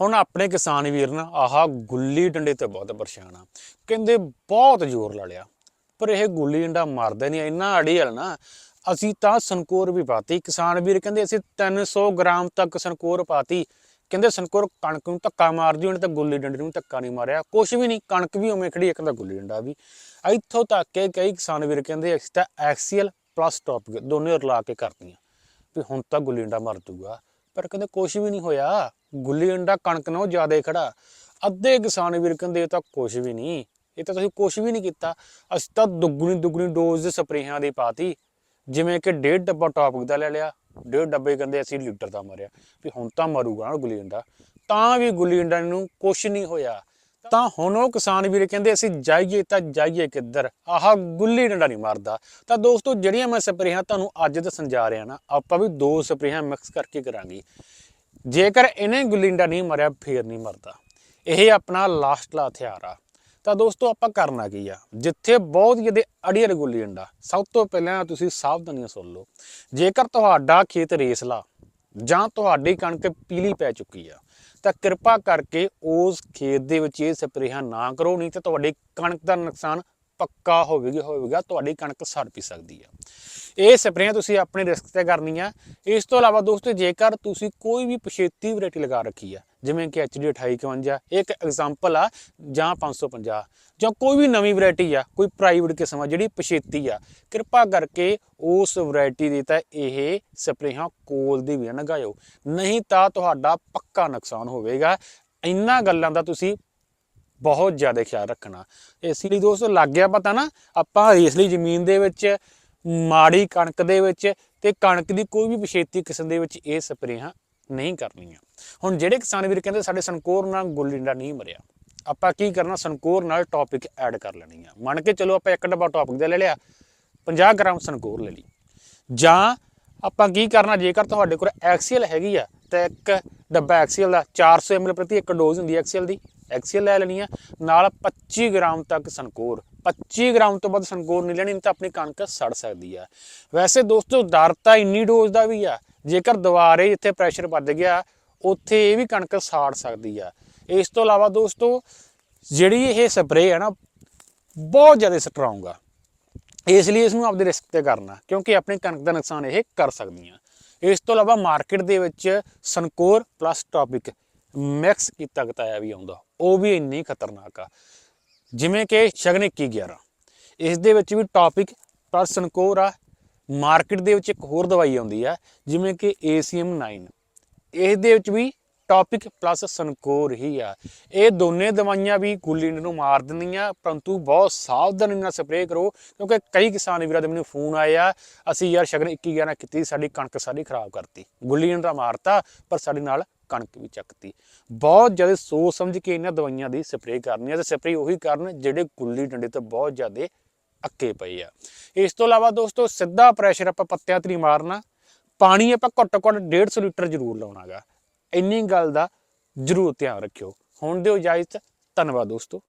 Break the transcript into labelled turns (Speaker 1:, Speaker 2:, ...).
Speaker 1: ਹੁਣ ਆਪਣੇ ਕਿਸਾਨ ਵੀਰ ਨਾ ਆਹਾ ਗੁੱਲੀ ਡੰਡੇ ਤੇ ਬਹੁਤ ਪਰੇਸ਼ਾਨ ਆ। ਕਹਿੰਦੇ ਬਹੁਤ ਜ਼ੋਰ ਲਾ ਲਿਆ। ਪਰ ਇਹ ਗੁੱਲੀ ਡੰਡਾ ਮਰਦਾ ਨਹੀਂ, ਇੰਨਾ ਅੜੀਅਲ ਨਾ। ਅਸੀਂ ਤਾਂ ਸੰਕੋਰ ਵੀ ਪਾਤੀ। ਕਿਸਾਨ ਵੀਰ ਕਹਿੰਦੇ ਅਸੀਂ 300 ਗ੍ਰਾਮ ਤੱਕ ਸੰਕੋਰ ਪਾਤੀ। ਕਹਿੰਦੇ ਸੰਕੋਰ ਕਣਕ ਨੂੰ ਧੱਕਾ ਮਾਰਦੀ, ਉਹਨੇ ਤਾਂ ਗੁੱਲੀ ਡੰਡੇ ਨੂੰ ਧੱਕਾ ਨਹੀਂ ਮਾਰਿਆ। ਕੁਛ ਵੀ ਨਹੀਂ, ਕਣਕ ਵੀ ਉਵੇਂ ਖੜੀ, ਇੱਕ ਤਾਂ ਗੁੱਲੀ ਡੰਡਾ ਵੀ। ਇੱਥੋਂ ਤੱਕ ਕਿ ਕਈ ਕਿਸਾਨ ਵੀਰ ਕਹਿੰਦੇ ਅਸੀਂ ਤਾਂ ਐਕਸੀਅਲ ਪਲੱਸ ਟੌਪਿਕ ਦੋਨੇ ਰਲਾ ਕੇ ਕਰਤੀਆਂ। ਵੀ ਹੁਣ ਤਾਂ ਗੁੱਲੀ ਡੰਡਾ ਮਰ ਜੂਗਾ। ਪਰ ਕਹਿੰਦੇ ਕੁਛ ਵੀ ਨਹੀਂ ਹੋਇਆ। ਗੁੱਲੀ ਡੰਡਾ ਕਣਕ ਨਾਲੋਂ ਜ਼ਿਆਦਾ ਖੜਾ। ਅੱਧੇ ਕਿਸਾਨ ਵੀਰ ਕਹਿੰਦੇ, ਇਹ ਤਾਂ ਕੁਛ ਵੀ ਨਹੀਂ। ਇਹ ਤਾਂ ਤੁਸੀਂ ਕੁਛ ਵੀ ਨਹੀਂ ਕੀਤਾ। ਅਸੀਂ ਤਾਂ ਦੁੱਗਣੀ ਦੁੱਗਣੀ ਡੋਜ਼ ਦੇ ਸਪਰੇਹਾਂ ਦੀ ਪਾਤੀ। ਜਿਵੇਂ ਕਿ ਡੇਢ ਡੱਬਾ ਟੌਪਿਕ ਦਾ ਲੈ ਲਿਆ। ਡੇਢ ਡੱਬੇ ਕਹਿੰਦੇ ਅਸੀਂ ਲੀਟਰ ਦਾ ਮਰਿਆ। ਵੀ ਹੁਣ ਤਾਂ ਮਰੂਗਾ ਨਾ ਗੁੱਲੀ ਡੰਡਾ। ਤਾਂ ਵੀ ਗੁੱਲੀ ਡੰਡਾ ਨੂੰ ਕੁਛ ਨਹੀਂ ਹੋਇਆ। ਤਾਂ ਹੁਣ ਉਹ ਕਿਸਾਨ ਵੀਰ ਕਹਿੰਦੇ, ਅਸੀਂ ਜਾਈਏ ਤਾਂ ਜਾਈਏ ਕਿੱਧਰ? ਆਹ ਗੁੱਲੀ ਡੰਡਾ ਨਹੀਂ ਮਾਰਦਾ। ਤਾਂ ਦੋਸਤੋ, ਜਿਹੜੀਆਂ ਮੈਂ ਸਪਰੇਹਾਂ ਤੁਹਾਨੂੰ ਅੱਜ ਦੱਸਣ ਜਾ ਰਿਹਾ ਨਾ, ਆਪਾਂ ਵੀ ਦੋ ਸਪਰੇਹਾਂ ਮਿਕਸ ਕਰਕੇ ਕਰਾਂਗੇ। ਜੇਕਰ ਇਹਨੇ ਗੁੱਲੀ ਨਹੀਂ ਮਰਿਆ, ਫੇਰ ਨਹੀਂ ਮਰਦਾ। ਇਹ ਆਪਣਾ ਲਾਸਟਲਾ ਹਥਿਆਰ ਆ। ਤਾਂ ਦੋਸਤੋ, ਆਪਾਂ ਕਰਨਾ ਕੀ ਆ? ਜਿੱਥੇ ਬਹੁਤ ਜਿਹਦੇ ਅੜੀਅਰ ਗੁੱਲੀ ਡੰਡਾ ਸਭ ਤੋਂ ਪਹਿਲਾਂ ਤੁਸੀਂ ਸਾਵਧਾਨੀਆਂ ਸੁਣ ਲਓ। ਜੇਕਰ ਤੁਹਾਡਾ ਖੇਤ ਰੇਸਲਾ ਜਾਂ ਤੁਹਾਡੀ ਕਣਕ ਪੀਲੀ ਪੈ ਚੁੱਕੀ ਆ, ਤਾਂ ਕਿਰਪਾ ਕਰਕੇ ਉਸ ਖੇਤ ਦੇ ਵਿੱਚ ਇਹ ਸਪਰੇਹਾਂ ਨਾ ਕਰੋ, ਨਹੀਂ ਤਾਂ ਤੁਹਾਡੀ ਕਣਕ ਦਾ ਨੁਕਸਾਨ ਪੱਕਾ ਹੋਵੇਗਾ ਹੋਵੇਗਾ, ਤੁਹਾਡੀ ਕਣਕ ਸੜ ਵੀ ਸਕਦੀ ਆ। ਇਹ ਸਪਰੇਆਂ ਤੁਸੀਂ ਆਪਣੇ ਰਿਸਕ ਤੇ ਕਰਨੀਆਂ। ਇਸ ਤੋਂ ਇਲਾਵਾ ਦੋਸਤੋ, ਜੇਕਰ ਤੁਸੀਂ ਕੋਈ ਵੀ ਪਛੇਤੀ ਵੈਰਾਈਟੀ ਲਗਾ ਰੱਖੀ ਆ, ਜਿਵੇਂ ਕਿ HD 2851 ਇੱਕ ਐਗਜ਼ਾਮਪਲ ਆ, ਜਾਂ 550 ਜਾਂ ਕੋਈ ਵੀ ਨਵੀਂ ਵੈਰਾਈਟੀ ਆ, ਕੋਈ ਪ੍ਰਾਈਵੇਟ ਕਿਸਮ ਆ, ਜਿਹੜੀ ਪਛੇਤੀ ਆ, ਕਿਰਪਾ ਕਰਕੇ ਉਸ ਵੈਰਾਈਟੀ ਦੀ ਤਾਂ ਇਹ ਸਪਰੇਹਾਂ ਕੋਲ ਦੀ ਵੀ ਨਾ ਲਗਾਇਓ। ਨਹੀਂ ਤਾਂ ਤੁਹਾਡਾ ਪੱਕਾ ਨੁਕਸਾਨ ਹੋਵੇਗਾ। ਇੰਨਾ ਗੱਲਾਂ ਦਾ ਤੁਸੀਂ ਬਹੁਤ ਜ਼ਿਆਦਾ ਖਿਆਲ ਰੱਖਣਾ। ਇਸ ਲਈ ਦੋਸਤੋ, ਲੱਗ ਗਿਆ ਪਤਾ ਨਾ, ਆਪਾਂ ਇਸ ਲਈ ਜ਼ਮੀਨ ਦੇ ਵਿੱਚ ਮਾੜੀ ਕਣਕ ਦੇ ਵਿੱਚ ਤੇ ਕਣਕ ਦੀ ਕੋਈ ਵੀ ਪਛੇਤੀ ਕਿਸਮ ਦੇ ਵਿੱਚ ਇਹ ਸਪਰੇਹਾਂ ਨਹੀਂ ਕਰਨੀਆਂ। ਹੁਣ ਜਿਹੜੇ ਕਿਸਾਨ ਵੀਰ ਕਹਿੰਦੇ ਸਾਡੇ ਸੰਕੋਰ ਨਾਲ ਗੁੱਲ ਡੰਡਾ ਨਹੀਂ ਮਰਿਆ। ਆਪਾਂ ਕੀ ਕਰਨਾ, ਸੰਕੋਰ ਨਾਲ ਟੌਪਿਕ ਐਡ ਕਰ ਲੈਣੀ ਆ। ਮੰਨ ਕੇ ਚਲੋ ਆਪਾਂ ਇੱਕ ਡੱਬਾ ਟੌਪਿਕ ਦਾ ਲੈ ਲਿਆ 50 ਗ੍ਰਾਮ ਸੰਕੋਰ ਲੈ ਲਈ। ਜਾਂ ਆਪਾਂ ਕੀ ਕਰਨਾ, ਜੇਕਰ ਤੁਹਾਡੇ ਕੋਲ ਐਕਸੀਅਲ ਹੈਗੀ ਆ, ਤਾਂ ਇੱਕ ਡੱਬਾ ਐਕਸੀਅਲ ਦਾ 400 ml ਪ੍ਰਤੀ ਇੱਕ ਡੋਜ਼ ਹੁੰਦੀ ਹੈ ਐਕਸੀਅਲ ਦੀ। ਐਕਸੀਅਲ ਲੈ ਲੈਣੀ ਆ, ਨਾਲ 25 ਗ੍ਰਾਮ ਤੱਕ ਸੰਕੋਰ। 25 ਗ੍ਰਾਮ ਤੋਂ ਵੱਧ ਸੰਕੋਰ ਨਹੀਂ ਲੈਣੀ, ਨਹੀਂ ਤਾਂ ਆਪਣੀ ਕਣਕ ਸੜ ਸਕਦੀ ਆ। ਵੈਸੇ ਦੋਸਤੋ ਦਰ ਤਾਂ ਇੰਨੀ ਡੋਜ਼ ਦਾ ਵੀ ਆ, ਜੇਕਰ ਦੁਬਾਰੇ ਜਿੱਥੇ ਪ੍ਰੈਸ਼ਰ ਵੱਧ ਗਿਆ, ਉੱਥੇ ਇਹ ਵੀ ਕਣਕ ਸਾੜ ਸਕਦੀ ਆ। ਇਸ ਤੋਂ ਇਲਾਵਾ ਦੋਸਤੋ, ਜਿਹੜੀ ਇਹ ਸਪਰੇਅ ਹੈ ਨਾ, ਬਹੁਤ ਜ਼ਿਆਦਾ ਸਟਰੋਂਗ ਆ। ਇਸ ਲਈ ਇਸ ਨੂੰ ਆਪਦੇ ਰਿਸਕ ਤੇ ਕਰਨਾ, ਕਿਉਂਕਿ ਆਪਣੀ ਕਣਕ ਦਾ ਨੁਕਸਾਨ ਇਹ ਕਰ ਸਕਦੀਆਂ। ਇਸ ਤੋਂ ਇਲਾਵਾ ਮਾਰਕੀਟ ਦੇ ਵਿੱਚ ਸਨਕੋਰ ਪਲੱਸ ਟੌਪਿਕ ਮਿਕਸ ਕੀਤਾ ਗਤਾਇਆ ਵੀ ਆਉਂਦਾ, ਉਹ ਵੀ ਇੰਨੀ ਖਤਰਨਾਕ ਆ। ਜਿਵੇਂ ਕਿ ਸ਼ਗਨ 2111 ਇਸ ਦੇ ਵਿੱਚ ਵੀ ਟੌਪਿਕ ਪਲੱਸ ਸਨਕੋਰ ਆ। ਮਾਰਕੀਟ ਦੇ ਵਿੱਚ ਇੱਕ ਹੋਰ ਦਵਾਈ ਆਉਂਦੀ ਆ, ਜਿਵੇਂ ਕਿ ACM 9 ਇਸ ਦੇ ਵਿੱਚ ਵੀ ਟੌਪਿਕ ਪਲੱਸ ਸਨਕੋਰ ਹੀ ਆ। ਇਹ ਦੋਨੇ ਦਵਾਈਆਂ ਵੀ ਗੁੱਲੀ ਨੂੰ ਮਾਰ ਦਿੰਦੀਆਂ, ਪਰੰਤੂ ਬਹੁਤ ਸਾਵਧਾਨੀ ਨਾਲ ਸਪਰੇਅ ਕਰੋ, ਕਿਉਂਕਿ ਕਈ ਕਿਸਾਨ ਵੀਰਾਂ ਦੇ ਮੈਨੂੰ ਫੋਨ ਆਏ ਆ, ਅਸੀਂ ਯਾਰ ਸ਼ਗਨ 21 11 ਕੀਤੀ, ਸਾਡੀ ਕਣਕ ਸਾਡੀ ਖਰਾਬ ਕਰਤੀ। ਗੁੱਲੀ ਨੂੰ ਤਾਂ ਮਾਰਤਾ, ਪਰ ਸਾਡੇ ਨਾਲ ਕਣਕ ਵੀ ਚੱਕਤੀ। ਬਹੁਤ ਜ਼ਿਆਦਾ ਸੋਚ ਸਮਝ ਕੇ ਇਹਨਾਂ ਦਵਾਈਆਂ ਦੀ ਸਪਰੇਅ ਕਰਨੀ ਹੈ ਤੇ ਸਪਰੇਅ ਉਹੀ ਕਰਨ ਜਿਹੜੇ ਗੁੱਲੀ ਡੰਡੇ ਤੋਂ ਬਹੁਤ ਜ਼ਿਆਦਾ ਅੱਕੇ ਪਏ ਆ। ਇਸ ਤੋਂ ਇਲਾਵਾ ਦੋਸਤੋ, ਸਿੱਧਾ ਪ੍ਰੈਸ਼ਰ ਆਪਾਂ ਪੱਤਿਆਂ ਤੇ ਨਹੀਂ ਮਾਰਨਾ। ਪਾਣੀ ਆਪਾਂ ਘੱਟੋ ਘੱਟ 150 ਲੀਟਰ ਜ਼ਰੂਰ ਲਾਉਣਾਗਾ। ਇੰਨੀ ਗੱਲ ਦਾ ਜ਼ਰੂਰ ਧਿਆਨ ਰੱਖਿਓ। ਹੁਣ ਦਿਓ ਇਜਾਜ਼ਤ। ਧੰਨਵਾਦ ਦੋਸਤੋ।